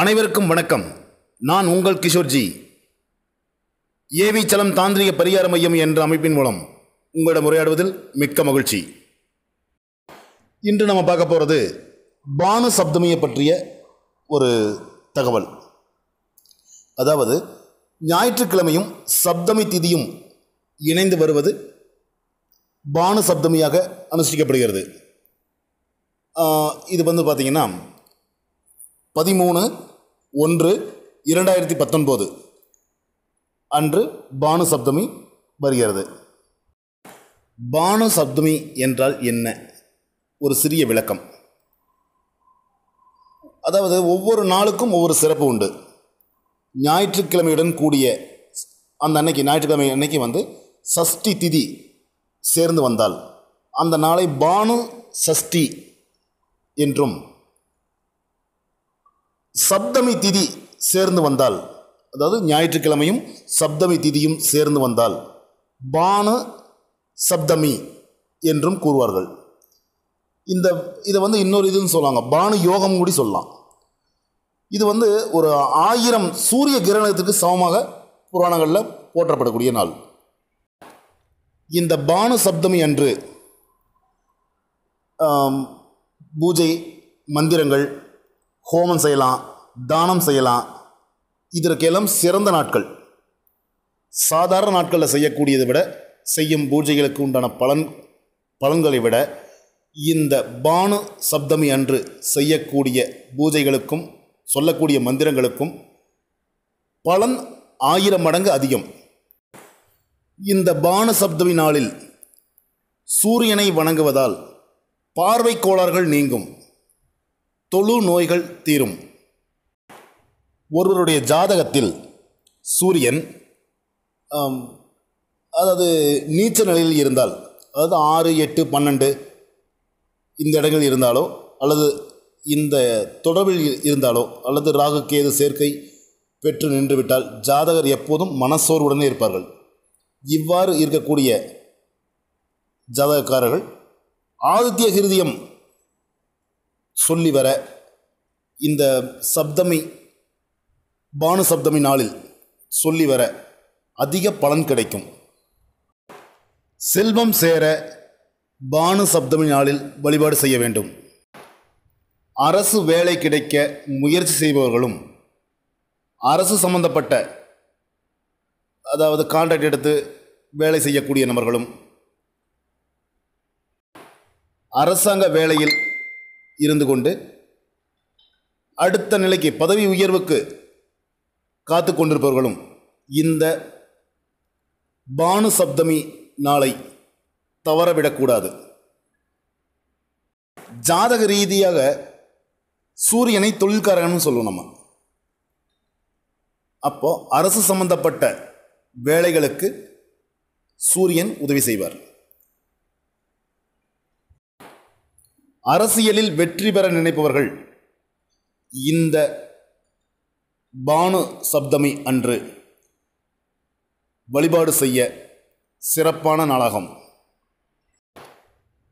அனைவருக்கும் வணக்கம். நான் உங்கள் கிஷோர்ஜி ஏவி சலம் தாந்திரிக பரிகார மையம் என்ற அமைப்பின் மூலம் உங்களிடம் உரையாடுவதில் மிக்க மகிழ்ச்சி. இன்று நம்ம பார்க்க போகிறது பானு சப்தமியை பற்றிய ஒரு தகவல். அதாவது ஞாயிற்றுக்கிழமையும் சப்தமி திதியும் இணைந்து வருவது பானு சப்தமியாக அனுஷ்டிக்கப்படுகிறது. இது வந்து பார்த்திங்கன்னா பதிமூணு ஒன்று இரண்டாயிரத்தி பத்தொன்பது. அன்று பானு சப்தமி வருகிறது. பானு சப்தமி என்றால் என்ன? ஒரு சிறிய விளக்கம். அதாவது ஒவ்வொரு நாளுக்கும் ஒவ்வொரு சிறப்பு உண்டு. ஞாயிற்றுக்கிழமையுடன் கூடிய அந்த அன்னைக்கு ஞாயிற்றுக்கிழமை அன்னைக்கு வந்து சஷ்டி திதி சேர்ந்து வந்தால் அந்த நாளை பானு சஷ்டி என்றும் சப்தமி திதி சேர்ந்து வந்தால் அதாவது ஞாயிற்றுக்கிழமையும் சப்தமி திதியும் சேர்ந்து வந்தால் பானு சப்தமி என்றும் கூறுவார்கள். இந்த இதை வந்து இன்னொரு இதுன்னு சொல்லுவாங்க. பானு யோகம் கூடி சொல்லலாம். இது வந்து ஒரு ஆயிரம் சூரிய கிரகணத்துக்கு சமமாக புராணங்களில் போற்றப்படக்கூடிய நாள். இந்த பானு சப்தமி அன்று பூஜை மந்திரங்கள் ஹோமம் செய்யலாம் தானம் செய்யலாம். இதற்கெல்லாம் சிறந்த நாட்கள். சாதாரண நாட்களில் செய்யக்கூடியதை விட செய்யும் பூஜைகளுக்கு உண்டான பலன் பலன்களை விட இந்த பானு சப்தமி அன்று செய்யக்கூடிய பூஜைகளுக்கும் சொல்லக்கூடிய மந்திரங்களுக்கும் பலன் ஆயிரம் மடங்கு அதிகம். இந்த பானு சப்தமி நாளில் சூரியனை வணங்குவதால் பார்வை கோளாறுகள் நீங்கும். தொழு நோய்கள் தீரும். ஒருவருடைய ஜாதகத்தில் சூரியன் அதாவது நீச்ச நிலையில் இருந்தால் அதாவது ஆறு எட்டு பன்னெண்டு இந்த இடங்களில் இருந்தாலோ அல்லது இந்த தொடர்பில் இருந்தாலோ அல்லது ராகு கேது சேர்க்கை பெற்று நின்றுவிட்டால் ஜாதகர் எப்போதும் மனசோர்வுடனே இருப்பார்கள். இவ்வாறு இருக்கக்கூடிய ஜாதகக்காரர்கள் ஆதித்ய ஹிருதயம் சொல்லி வர இந்த சப்தமி பானு சப்தமி நாளில் சொல்லி வர அதிக பலன் கிடைக்கும். செல்வம் சேர பானு சப்தமி நாளில் வழிபாடு செய்ய வேண்டும். அரசு வேலை கிடைக்க முயற்சி செய்பவர்களும் அரசு சம்பந்தப்பட்ட அதாவது கான்ட்ராக்ட் எடுத்து வேலை செய்யக்கூடிய நபர்களும் அரசாங்க வேலையில் இருந்து கொண்டு அடுத்த நிலைக்கு பதவி உயர்வுக்கு காத்து கொண்டிருப்பவர்களும் இந்த பானு சப்தமி நாளை தவறவிடக்கூடாது. ஜாதக ரீதியாக சூரியனை தொழில்காரகன்னு சொல்லுவோம் நம்ம. அப்போ அரசு சம்பந்தப்பட்ட வேலைகளுக்கு சூரியன் உதவி செய்வார். அரசியலில் வெற்றி பெற நினைப்பவர்கள் இந்த பானு சப்தமி அன்று வழிபாடு செய்ய சிறப்பான நாளாகும்.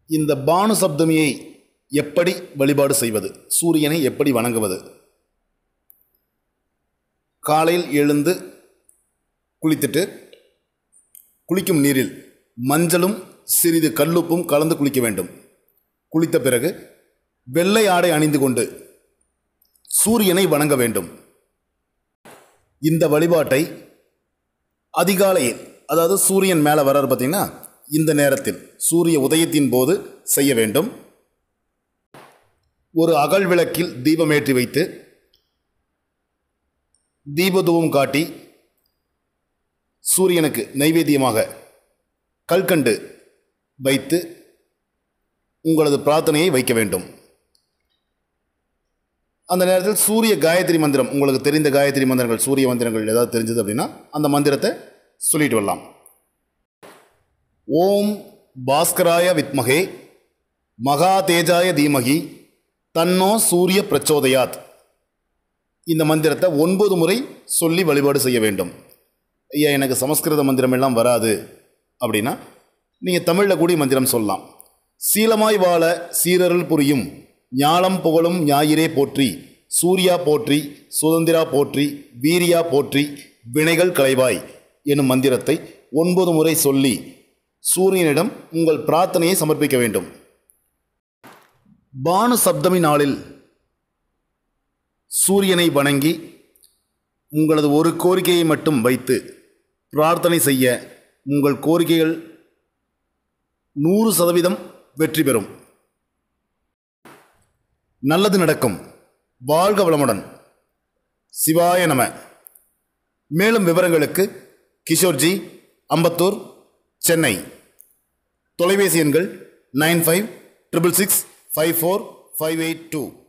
இந்த பானு சப்தமியை எப்படி வழிபாடு செய்வது? சூரியனை எப்படி வணங்குவது? காலையில் எழுந்து குளித்துட்டு குளிக்கும் நீரில் மஞ்சளும் சிறிது கல்லுப்பும் கலந்து குளிக்க வேண்டும். குளித்த பிறகு வெள்ளை ஆடை அணிந்து கொண்டு சூரியனை வணங்க வேண்டும். இந்த வழிபாட்டை அதிகாலையில் அதாவது சூரியன் மேலே வர்றாரு பார்த்திங்கன்னா இந்த நேரத்தில் சூரிய உதயத்தின் போது செய்ய வேண்டும். ஒரு அகல் விளக்கில் தீபமேற்றி வைத்து தீபதூபம் காட்டி சூரியனுக்கு நைவேத்தியமாக கல்கண்டு வைத்து உங்களது பிரார்த்தனையை வைக்க வேண்டும். அந்த நேரத்தில் சூரிய காயத்ரி மந்திரம் உங்களுக்கு தெரிந்த காயத்ரி மந்திரங்கள் சூரிய மந்திரங்கள் ஏதாவது தெரிஞ்சது அப்படின்னா அந்த மந்திரத்தை சொல்லிட்டு வரலாம். ஓம் பாஸ்கராய வித்மகே மகா தேஜாய தீமகி தன்னோ சூரிய பிரச்சோதயாத். இந்த மந்திரத்தை ஒன்பது முறை சொல்லி வழிபாடு செய்ய வேண்டும். ஐயா எனக்கு சமஸ்கிருத மந்திரம் எல்லாம் வராது அப்படின்னா நீங்கள் தமிழில் கூடிய மந்திரம் சொல்லலாம். சீலமாய் வாழ சீரருள் புரியும். ஞாலம் புகழும் ஞாயிறே போற்றி. சூர்யா போற்றி சுதந்திரா போற்றி வீரியா போற்றி வினைகள் களைவாய் எனும் மந்திரத்தை ஒன்பது முறை சொல்லி சூரியனிடம் உங்கள் பிரார்த்தனையை சமர்ப்பிக்க வேண்டும். பானு சப்தமி நாளில் சூரியனை வணங்கி உங்களது ஒரு கோரிக்கையை மட்டும் வைத்து பிரார்த்தனை செய்ய உங்கள் கோரிக்கைகள் நூறு சதவீதம் வெற்றி பெறும். நல்லது நடக்கும். வாழ்க வளமுடன். சிவாய நம. மேலும் விவரங்களுக்கு கிஷோர்ஜி அம்பத்தூர் சென்னை. தொலைபேசி எண்கள் nine five triple six five four five eight two.